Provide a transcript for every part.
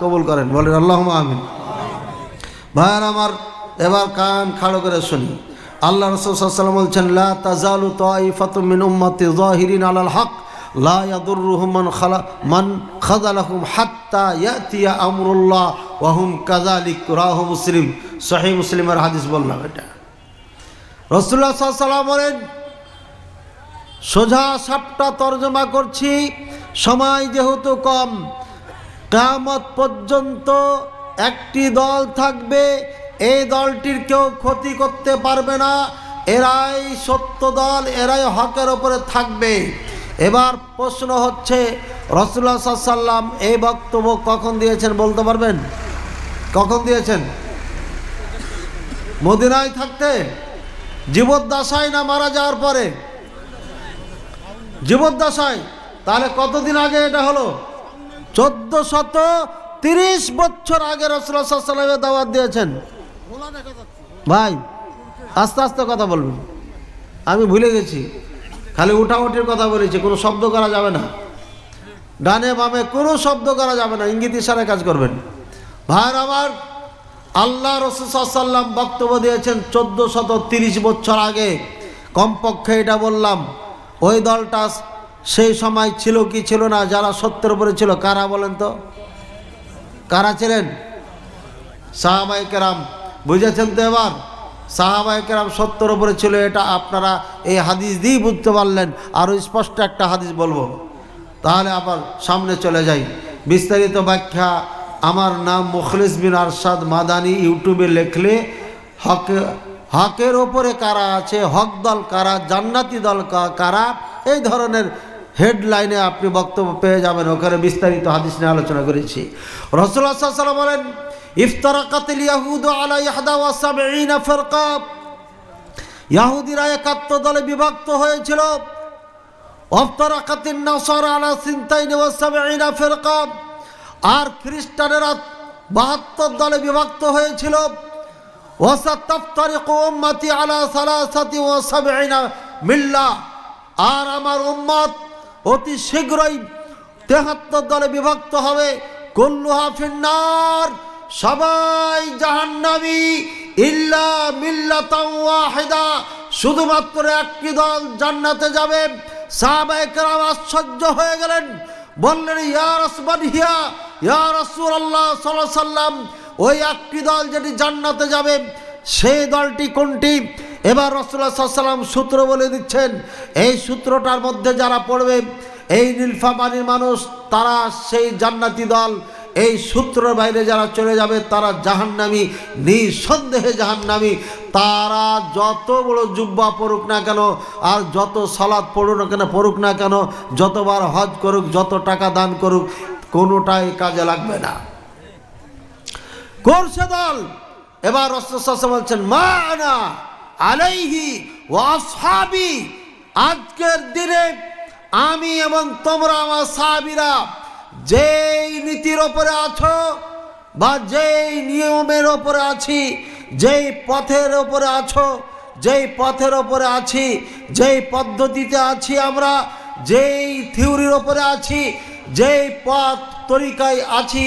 কবুল করেন, বলেন আল্লাহ আমিন। ভাইয়ার আমার, এবার কান খাড়ো করে শুনি। আল্লাহ রসুলাম বলছেন আলাল হক আমরুল্লাহ রাহু মুসলিম। সহিহ মুসলিমের হাদিস রসুল্লাহ বলেন, সোজা সাপটা তর্জমা করছি, সময় যেহেতু কম কামত পর্যন্ত একটি দল থাকবে, এই দলটির কেউ ক্ষতি করতে পারবে না। এরাই সত্য দল, এরাই হকের ওপরে থাকবে। এবার প্রশ্ন হচ্ছে রসুল্লাহ সাল্লাম এই বক্তব্য কখন দিয়েছেন বলতে পারবেন? কখন দিয়েছেন? মদিনায় থাকতে? জীবদ্দশায় না মারা যাওয়ার পরে? জীবদ্দশায়? তাহলে কতদিন আগে এটা হলো? চোদ্দ শত তিরিশ বছর আগে রসুল্লাহামের দাওয়াত দিয়েছেন। ভাই, আস্তে আস্তে কথা বলবেন। আমি ভুলে গেছি। খালি উঠাউঠির কথা বলেছি, কোনো শব্দ করা যাবে না। ডানে বামে কোনো শব্দ করা যাবে না, ইঙ্গিত ইশারে কাজ করবেন। ভাইয়ের আমার, আল্লাহ রসুসাল্লাম বক্তব্য দিয়েছেন চোদ্দ শত তিরিশ বছর আগে। কমপক্ষে এটা বললাম। ওই দলটা সেই সময় ছিল কি ছিল না, যারা সত্যের উপরে ছিল, কারা বলেন তো? কারা ছিলেন? সাহাবাই কেরাম। বুঝেছেন তো এবার? সাহাবাই কেরাম সত্যের উপরে ছিল, এটা আপনারা এই হাদিস দিয়েই বুঝতে পারলেন। আরও স্পষ্ট একটা হাদিস বলব। তাহলে আবার সামনে চলে যাই। বিস্তারিত ব্যাখ্যা, আমার নাম মুখলিস বিন আরশাদ মাদানি, ইউটিউবে লেখলে হক, হকের ওপরে কারা আছে, হক দল কারা, জান্নাতি দল কারা? এই ধরনের হেডলাইনে আপনি বক্তব্য পেয়ে যাবেন। ওখানে বিস্তারিত হাদিস নিয়ে আলোচনা করেছি। রসুল্লাহ বলেন, ইফতারাকাতিল ইয়াহুদ আলা ইয়াহুদিরা একাত্তর দলে বিভক্ত হয়েছিল। আলা আর খ্রিস্টানেরা বাহাত্তর দলে বিভক্ত হয়েছিল। আলা আর আমার উম্মত অতি শীঘ্রই তেহাত্তর দলে বিভক্ত হবে কুল্লুহা ফিন্নার। সবাই জাহান্নামী, ইল্লা মিল্লাতাও ওয়াহিদা। শুধুমাত্র একটি দল জান্নাতে যাবে। সাহাবায়ে আশ্চর্য হয়ে গেলেন। বললেন, ইয়া রাসমান হিয়া ইয়া সাল্লাল্লাহু আলাইহি সাল্লাম ওই একটি দল যেটি জান্নাতে যাবে, সেই দলটি কোনটি? এবার রসুল্লাহ সাল্লাম সূত্র বলে দিচ্ছেন, এই সূত্রটার মধ্যে যারা পড়বে, এই নীলফামারির মানুষ, তারা সেই জান্নাতি দল, এই সূত্রের বাইরে যারা চলে যাবে, তারা জাহান্নামি, নিঃসন্দেহে জাহান্নামি। তারা যত বড় জুব্বা পড়ুক না কেন, আর যত সালাদ পড়ুক না কেন, পড়ুক না কেন, যতবার হজ করুক, যত টাকা দান করুক, কোনোটাই কাজে লাগবে না। করছে দল, এবার রসুল বলছেন, মা আনা আলাইহি ওয়াসহাবি আজকের দিনে আমি এবং তোমরা আমার সাহাবিরা যেই নীতির ওপরে আছো বা যেই নিয়মের ওপরে আছি, যেই পথের ওপরে আছো, যেই পথের ওপরে আছি, যেই পদ্ধতিতে আছি আমরা, যেই থিওরির ওপরে আছি, যেই পথ তরিকায় আছি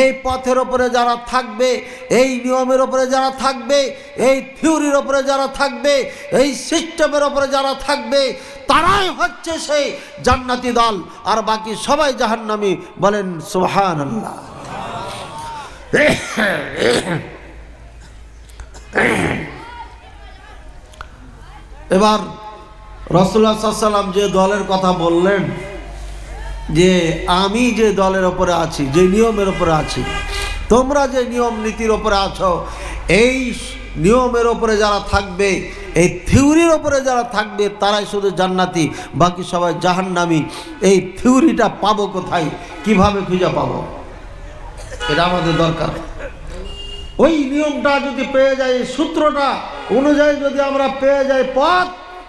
এই পথের ওপরে যারা থাকবে, এই নিয়মের ওপরে যারা থাকবে, এই থিওরির ওপরে যারা থাকবে, এই সিস্টেমের ওপরে যারা থাকবে, তারাই হচ্ছে সেই জান্নাতি দল। আর বাকি সবাই জাহান্নামি বলেন সুবহান আল্লাহ এবার রসুল্লাহ সাল্লাম যে দলের কথা বললেন যে আমি যে দলের ওপরে আছি, যে নিয়মের ওপরে আছি, তোমরা যে নিয়ম নীতির ওপরে আছো, এই নিয়মের ওপরে যারা থাকবে, এই থিওরির ওপরে যারা থাকবে, তারাই শুধু জান্নাতি, বাকি সবাই জাহান্নামি। এই থিওরিটা পাবো কোথায়? কীভাবে খুঁজে পাবো? এটা আমাদের দরকার। ওই নিয়মটা যদি পেয়ে যায় সূত্রটা অনুযায়ী যদি আমরা পেয়ে যাই পথ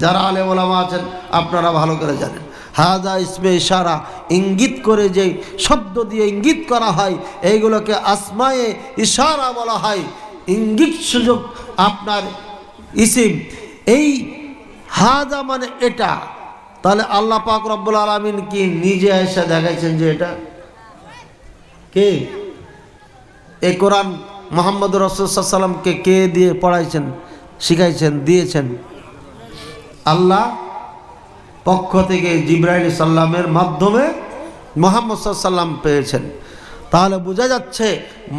যারা আলে ওলামা আছেন, আপনারা ভালো করে জানেন। হাজা ইসমে ইশারা, ইঙ্গিত করে যে শব্দ দিয়ে ইঙ্গিত করা হয়, এইগুলোকে আসমায়ে ইশারা বলা হয়। ইঙ্গিত সুযোগ আপনার ইসিম। এই হাজা মানে এটা। তাহলে আল্লাহ পাক রব্বুল আলমিন কি নিজে এসে দেখাইছেন যে এটা? কে? এ কোরআন মোহাম্মদ রসুলামকে কে দিয়ে পড়াইছেন, শিখাইছেন, দিয়েছেন? আল্লাহ পক্ষ থেকে জিব্রাইল সাল্লামের মাধ্যমে মোহাম্মদ সাল্লাম পেয়েছেন। তাহলে বোঝা যাচ্ছে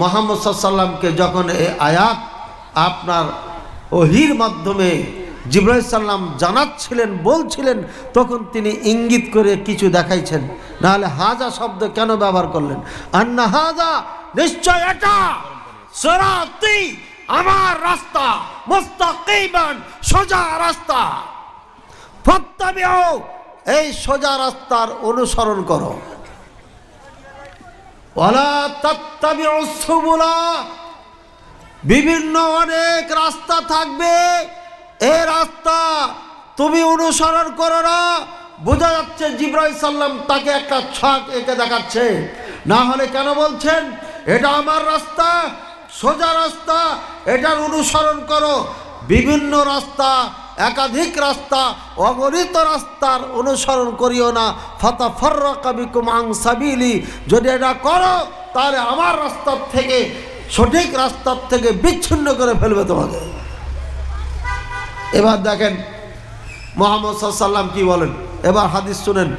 মোহাম্মদ সাল্লামকে যখন এই আয়াত আপনার ওহির মাধ্যমে জিব্রাইল সাল্লাম জানাচ্ছিলেন, বলছিলেন, তখন তিনি ইঙ্গিত করে কিছু দেখাইছেন। নাহলে হাজা শব্দ কেন ব্যবহার করলেন? আন্না হাজা নিশ্চয় এটা সরাতি, আমার রাস্তা, মুস্তাকিমান, সোজা রাস্তা। এই সোজা রাস্তার অনুসরণ করো। বিভিন্ন অনেক রাস্তা থাকবে এ রাস্তা তুমি অনুসরণ করো না। বোঝা যাচ্ছে জিব্রাইল সাল্লাম তাকে একটা ছক এঁকে দেখাচ্ছে। না হলে কেন বলছেন, এটা আমার রাস্তা, সোজা রাস্তা, এটার অনুসরণ করো। বিভিন্ন রাস্তা একাধিক রাস্তা, অগণিত রাস্তার অনুসরণ করিও না। ফাতা ফর্রাকাবিকুম আং সাবিলি। যদি এটা করো, তাহলে আমার রাস্তার থেকে, সঠিক রাস্তার থেকে বিচ্ছিন্ন করে ফেলবে তোমাকে। এবার দেখেন, মোহাম্মদ সাল্লাম কি বলেন? এবার হাদিস শুনেন।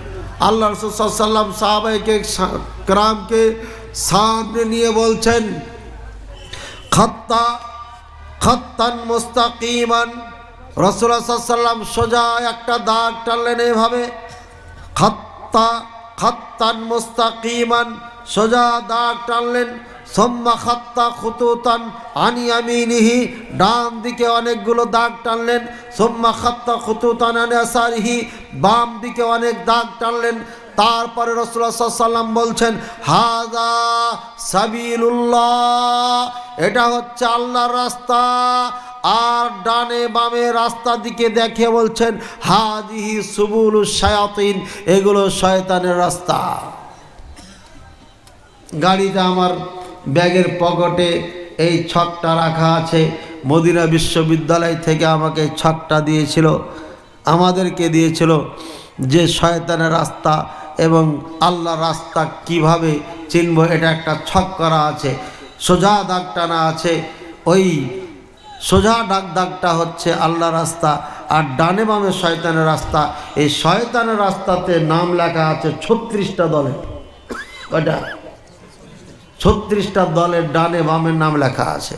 আল্লাহ রসুল্লাম সাহাবাইকে ক্রামকে সামনে নিয়ে বলছেন, খাত্তা, খাত্তান মুস্তাকিমান রসুল্লাহ সাল্লাম সোজা একটা দাগ টানলেন এইভাবে। খাত্তা, খাত্তান মুস্তাকিমান, সোজা দাগ টানলেন। সম্মা খাত্তা খুতুতান আনি আমিনিহি, ডান দিকে অনেকগুলো দাগ টানলেন। সোম্মা খাত্তা খুতুতান আনে আসারিহি, বাম দিকে অনেক দাগ টানলেন। তারপরে রসুল্লাহ সাল্লাম বলছেন হাজা সাবিলুল্লাহ। এটা হচ্ছে আল্লাহর রাস্তা। আর ডানে বামে রাস্তা দিকে দেখে বলছেন হাজিহি সুবুল শায়াতিন। এগুলো শয়তানের রাস্তা। গাড়িতে আমার ব্যাগের পকেটে এই ছকটা রাখা আছে। মদিনা বিশ্ববিদ্যালয় থেকে আমাকে ছকটা দিয়েছিল, আমাদেরকে দিয়েছিল যে শয়তানের রাস্তা এবং আল্লাহ রাস্তা কীভাবে চিনব এটা একটা ছক করা আছে। সোজা দাগ টানা আছে। ওই সোজা ডাক দাগটা হচ্ছে আল্লাহ রাস্তা আর ডানে বামে শয়তানের রাস্তা। এই শয়তানের রাস্তাতে নাম লেখা আছে ছত্রিশটা দলে। কয়টা? ছত্রিশটা দলের ডানে বামের নাম লেখা আছে।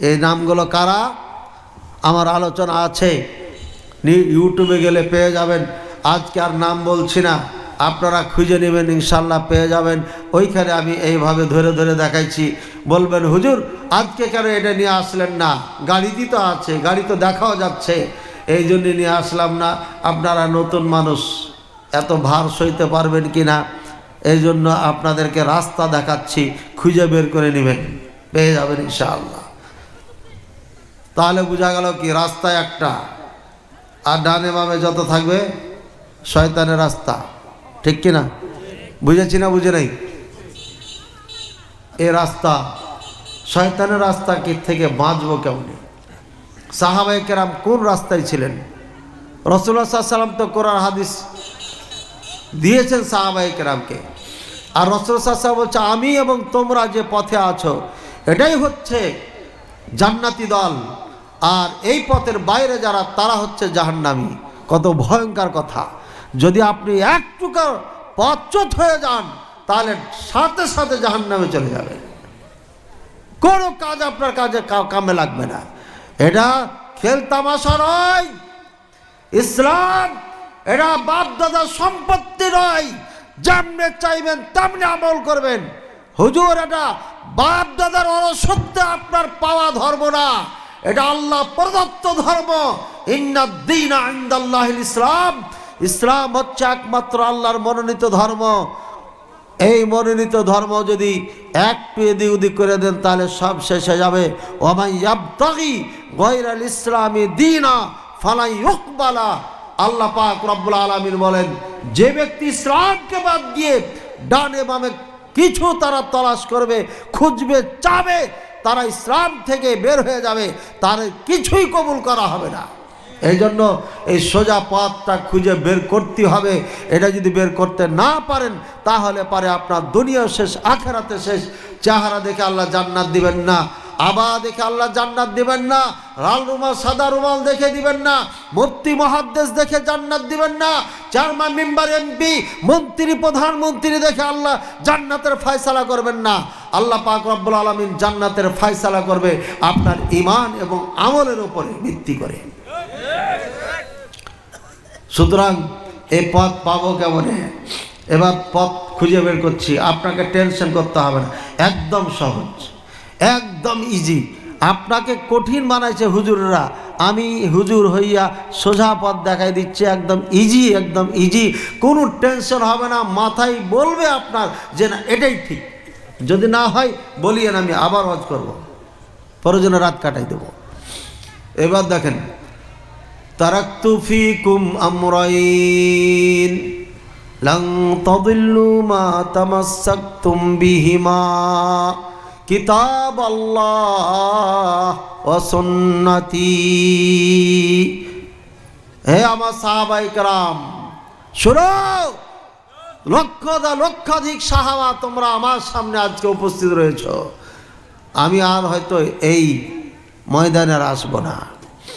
এই নামগুলো কারা? আমার আলোচনা আছে। ইউটিউবে গেলে পেয়ে যাবেন। আজকে আর নাম বলছি না। আপনারা খুঁজে নেবেন, ইনশাল্লাহ পেয়ে যাবেন। ওইখানে আমি এইভাবে ধরে ধরে দেখাইছি। বলবেন, হুজুর, আজকে কেন এটা নিয়ে আসলেন না? গাড়িতে তো আছে, গাড়ি তো দেখাও যাচ্ছে। এই জন্যে নিয়ে আসলাম না। আপনারা নতুন মানুষ, এত ভার সইতে পারবেন কি না এই জন্য আপনাদেরকে রাস্তা দেখাচ্ছি, খুঁজে বের করে নেবেন। পেয়ে যাবেন, ইনশাআল্লাহ। তাহলে বোঝা গেল কি রাস্তা একটা। আর ডানে বামে যত থাকবে, শয়তানের রাস্তা। ঠিক কি না বুঝেছি না, বুঝে নাই? এ রাস্তা, শয়তানের রাস্তা কি থেকে বাঁচবো কেমন? সাহাবাই কেরাম কোন রাস্তায় ছিলেন? রসুল্লাহ সাল্লাম তো কোরআন, হাদিস দিয়েছেন সাহাবাই কেরামকে। আর রসুল সাল্লাম বলছে, আমি এবং তোমরা যে পথে আছো, এটাই হচ্ছে জান্নাতি দল। আর এই পথের বাইরে যারা, তারা হচ্ছে জাহান্নামি। কত ভয়ঙ্কর কথা। যদি আপনি একটুকু পথচ্যুত হয়ে যান, তাহলে সাথে সাথে জাহান্নামে চলে যাবেন কোনো কাজ আপনার কাজে কামে লাগবে না। এটা খেলতামাশা নয়, ইসলাম এটা বাপ দাদার সম্পত্তি নয়, যেমনে চাইবেন তেমনি আমল করবেন। হুজুর, এটা বাপ দাদার অনসত্বে আপনার পাওয়া ধর্ম না, এটা আল্লাহ প্রদত্ত ধর্ম। আইন্দাল্লাহ ইসলাম ইসলাম হচ্ছে একমাত্র আল্লাহর মনোনীত ধর্ম। এই মনোনীত ধর্ম যদি একটু এদিক ওদিক করে দেন, তাহলে সব শেষ হয়ে যাবে। ওমাই আবতাগি গৈরাল ইসলামী দিনা ফালাই ইকবালা আল্লাহ পাক রব্বুল আলমিন বলেন, যে ব্যক্তি ইসলামকে বাদ দিয়ে ডানে বামে কিছু তারা তলাশ করবে, খুঁজবে, চাবে, তারা ইসলাম থেকে বের হয়ে যাবে, তার কিছুই কবুল করা হবে না। এই জন্য এই সোজা পথটা খুঁজে বের করতে হবে। এটা যদি বের করতে না পারেন, তাহলে পারে আপনার দুনিয়া শেষ, আখেরাতে শেষ। চেহারা দেখে আল্লাহ জান্নাত দিবেন না, আবা দেখে আল্লাহ জান্নাত দিবেন না, লাল রুমাল, সাদা রুমাল দেখে দিবেন না মুফতি মহাদ্দেশ দেখে জান্নাত দিবেন না, চেয়ারম্যান, মেম্বার, এমপি, মন্ত্রী, প্রধানমন্ত্রী দেখে আল্লাহ জান্নাতের ফয়সালা করবেন না। আল্লাহ পাক রব্বুল আলমিন জান্নাতের ফয়সালা করবে আপনার ইমান এবং আমলের উপরে ভিত্তি করে। সুতরাং এই পথ পাবো কেমনে? এবার পথ খুঁজে বের করছি। আপনাকে টেনশন করতে হবে না। একদম সহজ। একদম ইজি আপনাকে কঠিন বানাইছে হুজুররা। আমি হুজুর হইয়া সোজা পথ দেখাই দিচ্ছি। একদম ইজি একদম ইজি কোনো টেনশন হবে না। মাথায় বলবে আপনার যে না, এটাই ঠিক। যদি না হয়, বলিয়েন আমি আবার হজ করব। প্রয়োজনে রাত কাটাই দেব। এবার দেখেন তারাক্তু ফিকুম আমরাইন। লং তদিল্লু মা তামাসসাকতুম বিহিমা। কিতাব আল্লাহ অসন্নতি হে আমার সাহাবাই কারাম, শুনো লক্ষ লক্ষাধিক সাহাবা তোমরা আমার সামনে আজকে উপস্থিত রয়েছ। আমি আর হয়তো এই ময়দানে আসব না।